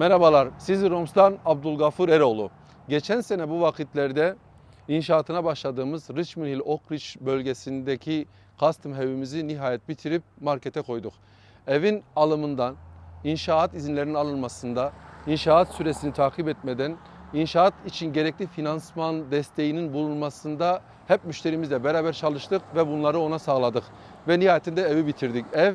Merhabalar, sizi Roms'tan Abdülgafur Eroğlu. Geçen sene bu vakitlerde inşaatına başladığımız Richmond Hill Oak Ridge bölgesindeki custom evimizi nihayet bitirip markete koyduk. Evin alımından, inşaat izinlerinin alınmasında, inşaat süresini takip etmeden, inşaat için gerekli finansman desteğinin bulunmasında hep müşterimizle beraber çalıştık ve bunları ona sağladık. Ve nihayetinde evi bitirdik. Ev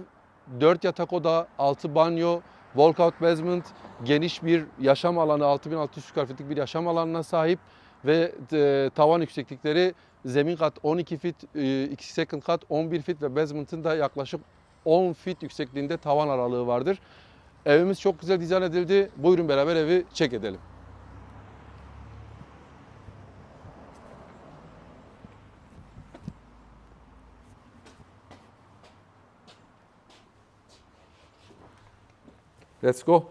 4 yatak oda, 6 banyo, walkout basement, geniş bir yaşam alanı, 6600 square bir yaşam alanına sahip ve e, tavan yükseklikleri zemin kat 12 fit, e, second kat 11 fit ve basement'ın da yaklaşık 10 fit yüksekliğinde tavan aralığı vardır. Evimiz çok güzel dizayn edildi. Buyurun beraber evi çek edelim. Let's go.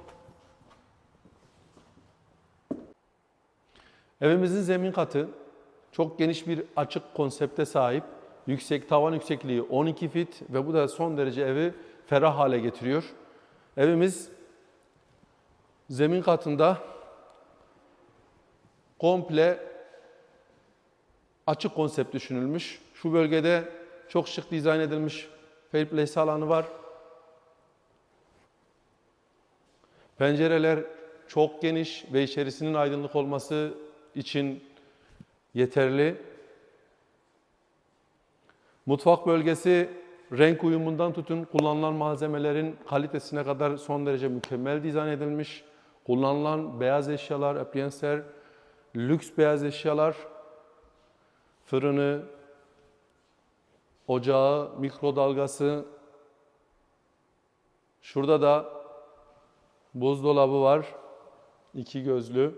Evimizin zemin katı çok geniş bir açık konsepte sahip. Yüksek tavan yüksekliği 12 fit ve bu da son derece evi ferah hale getiriyor. Evimiz zemin katında komple açık konsept düşünülmüş. Şu bölgede çok şık dizayn edilmiş fireplace alanı var. Pencereler çok geniş ve içerisinin aydınlık olması için yeterli. Mutfak bölgesi renk uyumundan tutun kullanılan malzemelerin kalitesine kadar son derece mükemmel dizayn edilmiş. Kullanılan beyaz eşyalar, appliance'ler, lüks beyaz eşyalar, fırını, ocağı, mikrodalgası. Şurada da buzdolabı var. iki gözlü.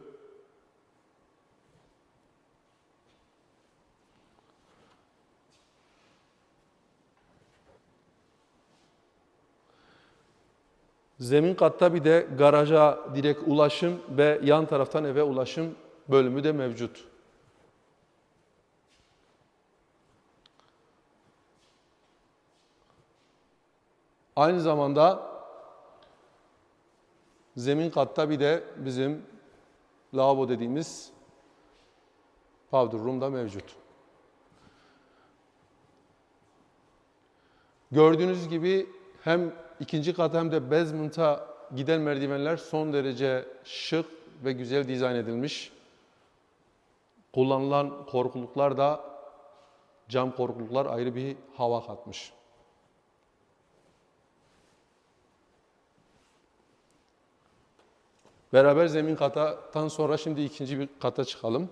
Zemin katta bir de garaja direkt ulaşım ve yan taraftan eve ulaşım bölümü de mevcut. Aynı zamanda zemin katta bir de bizim lavabo dediğimiz powder room da mevcut. Gördüğünüz gibi hem ikinci kat hem de basement'a giden merdivenler son derece şık ve güzel dizayn edilmiş. Kullanılan korkuluklar da cam korkuluklar ayrı bir hava katmış. Beraber zemin kattan sonra şimdi ikinci bir kata çıkalım.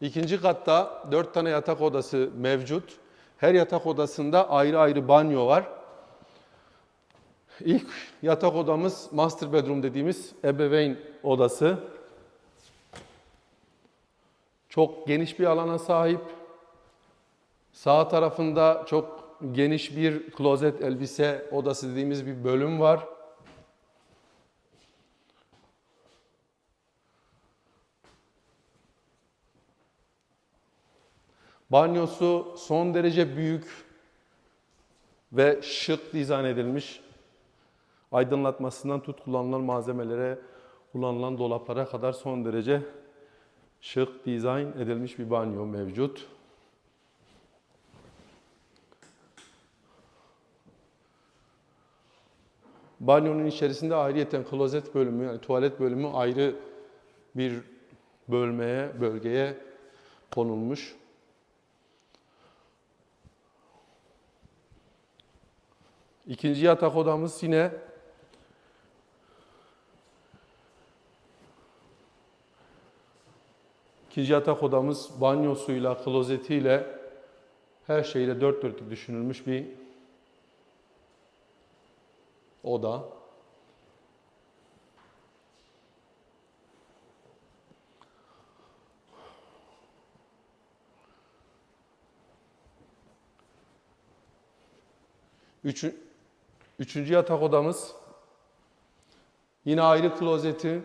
İkinci katta dört tane yatak odası mevcut. Her yatak odasında ayrı ayrı banyo var. İlk yatak odamız master bedroom dediğimiz ebeveyn odası. Çok geniş bir alana sahip. Sağ tarafında çok geniş bir klozet elbise odası dediğimiz bir bölüm var. Banyosu son derece büyük ve şık dizayn edilmiş. Aydınlatmasından tut kullanılan malzemelere, kullanılan dolaplara kadar son derece şık dizayn edilmiş bir banyo mevcut. Banyonun içerisinde ayrıyeten klozet bölümü, yani tuvalet bölümü ayrı bir bölmeye, bölgeye konulmuş. İkinci yatak odamız yine İkinci yatak odamız banyosuyla, klozetiyle her şeyle dört dörtlük düşünülmüş bir oda. Üçü, üçüncü yatak odamız yine ayrı klozeti,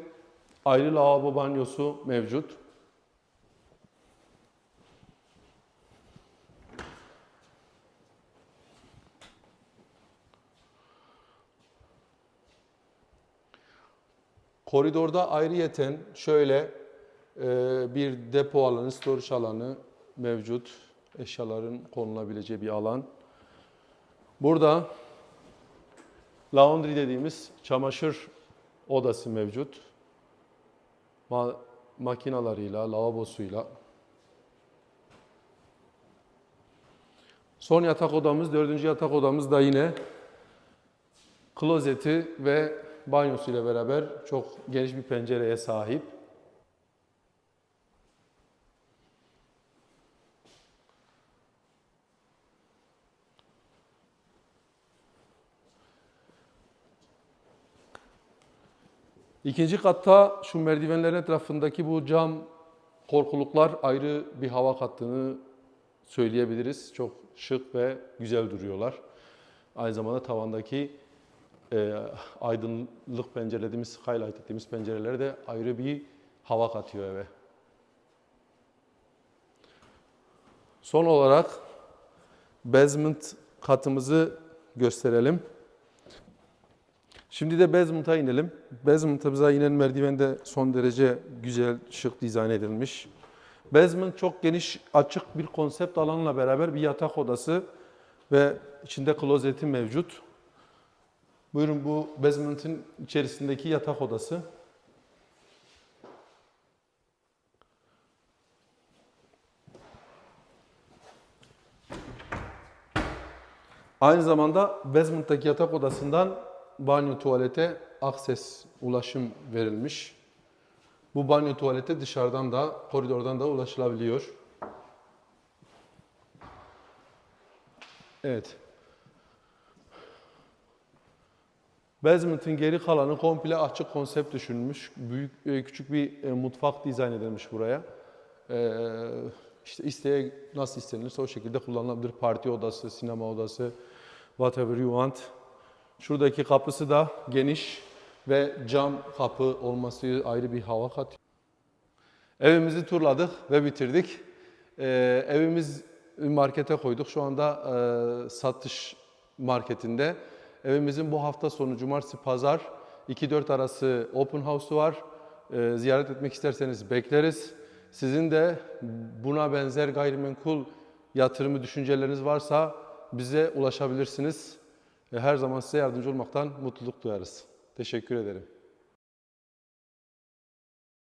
ayrı lavabo banyosu mevcut. Koridorda ayrıyeten şöyle e, bir depo alanı, storage alanı mevcut. Eşyaların konulabileceği bir alan. Burada laundry dediğimiz çamaşır odası mevcut. Ma makinalarıyla, lavabosuyla. Son yatak odamız, dördüncü yatak odamız da yine klozeti ve banyosuyla beraber çok geniş bir pencereye sahip. İkinci katta şu merdivenlerin etrafındaki bu cam korkuluklar ayrı bir hava kattığını söyleyebiliriz. Çok şık ve güzel duruyorlar. Aynı zamanda tavandaki e, aydınlık pencere dediğimiz, skylight dediğimiz pencereler de ayrı bir hava katıyor eve. Son olarak basement katımızı gösterelim. Şimdi de basement'a inelim. Basement'ımıza inen merdiven de son derece güzel, şık dizayn edilmiş. Basement çok geniş, açık bir konsept alanla beraber bir yatak odası ve içinde klozeti mevcut. Buyurun bu basement'in içerisindeki yatak odası. Aynı zamanda basement'taki yatak odasından banyo tuvalete akses, ulaşım verilmiş. Bu banyo tuvalete dışarıdan da, koridordan da ulaşılabiliyor. Evet. Basement'in geri kalanı komple açık konsept düşünülmüş. Büyük, e, küçük bir e, mutfak dizayn edilmiş buraya. Ee, işte isteğe nasıl istenirse o şekilde kullanılabilir. Parti odası, sinema odası, whatever you want. Şuradaki kapısı da geniş ve cam kapı olması ayrı bir hava katıyor. Evimizi turladık ve bitirdik. Ee, evimiz markete koyduk. Şu anda e, satış marketinde. Evimizin bu hafta sonu cumartesi pazar 2-4 arası open house'u var. Ee, ziyaret etmek isterseniz bekleriz. Sizin de buna benzer gayrimenkul yatırımı düşünceleriniz varsa bize ulaşabilirsiniz. Her zaman size yardımcı olmaktan mutluluk duyarız. Teşekkür ederim.